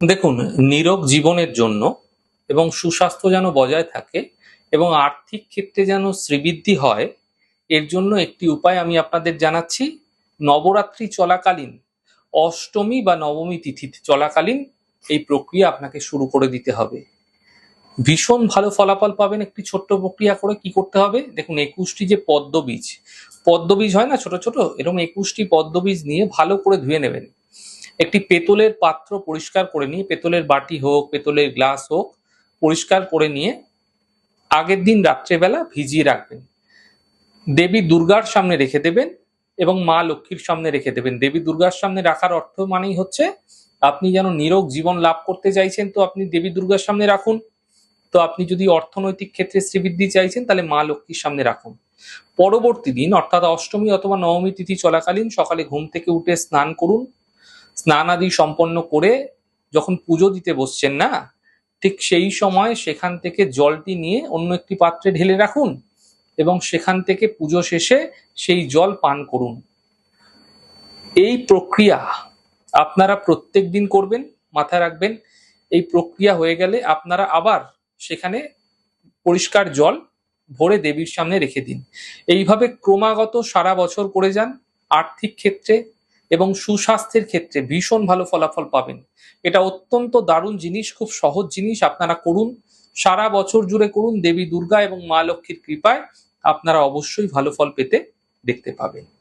দেখুন নিরোগ জীবনের জন্য এবং সুস্বাস্থ্য যেন বজায় থাকে এবং আর্থিক ক্ষেত্রে যেন শ্রীবৃদ্ধি হয়, এর জন্য একটি উপায় আমি আপনাদের জানাচ্ছি। নবরাত্রি চলাকালীন, অষ্টমী বা নবমী তিথি চলাকালীন এই প্রক্রিয়া আপনাকে শুরু করে দিতে হবে। ভীষণ ভালো ফলাফল পাবেন একটি ছোট্ট প্রক্রিয়া করে কি করতে হবে? দেখুন, একুশটি যে পদ্মবীজ পদ্মবীজ হয় না ছোট ছোট, এরকম একুশটি পদ্মবীজ নিয়ে ভালো করে ধুয়ে নেবেন। একটি পেতলের পাত্র পরিষ্কার করে নিয়ে, পেতলের বাটি হোক, পেতলের গ্লাস হোক, পরিষ্কার করে নিয়ে আগের দিন রাত্রেবেলা ভিজিয়ে রাখবেন। দেবী দুর্গার সামনে রেখে দেবেন এবং মা লক্ষ্মীর সামনে রেখে দেবেন। দেবী দুর্গার সামনে রাখার অর্থ মানেই হচ্ছে আপনি যেন নিরোগ জীবন লাভ করতে চাইছেন, তো আপনি দেবী দুর্গার সামনে রাখুন। তো আপনি যদি অর্থনৈতিক ক্ষেত্রে শ্রীবৃদ্ধি চাইছেন, তাহলে মা লক্ষ্মীর সামনে রাখুন। পরবর্তী দিন, অর্থাৎ অষ্টমী অথবা নবমী তিথি চলাকালীন সকালে ঘুম থেকে উঠে স্নান করুন। স্নান আদি সম্পন্ন করে যখন পুজো দিতে বসছেন না, ঠিক সেই সময় সেখান থেকে জলটি নিয়ে অন্য একটি পাত্রে ঢেলে রাখুন এবং সেখান থেকে পুজো শেষে সেই জল পান করুন। এই প্রক্রিয়া আপনারা প্রত্যেক দিন করবেন, মাথায় রাখবেন। এই প্রক্রিয়া হয়ে গেলে আপনারা আবার সেখানে পরিষ্কার জল ভরে দেবীর সামনে রেখে দিন। এইভাবে ক্রমাগত সারা বছর করে যান, আর্থিক ক্ষেত্রে এবং সুস্বাস্থ্যের ক্ষেত্রে ভীষণ ভালো ফলাফল পাবেন। এটা অত্যন্ত দারুণ জিনিস, খুব সহজ জিনিস। আপনারা করুন, সারা বছর জুড়ে করুন। দেবী দুর্গা এবং মা লক্ষ্মীর কৃপায় আপনারা অবশ্যই ভালো ফল পেতে দেখতে পাবেন।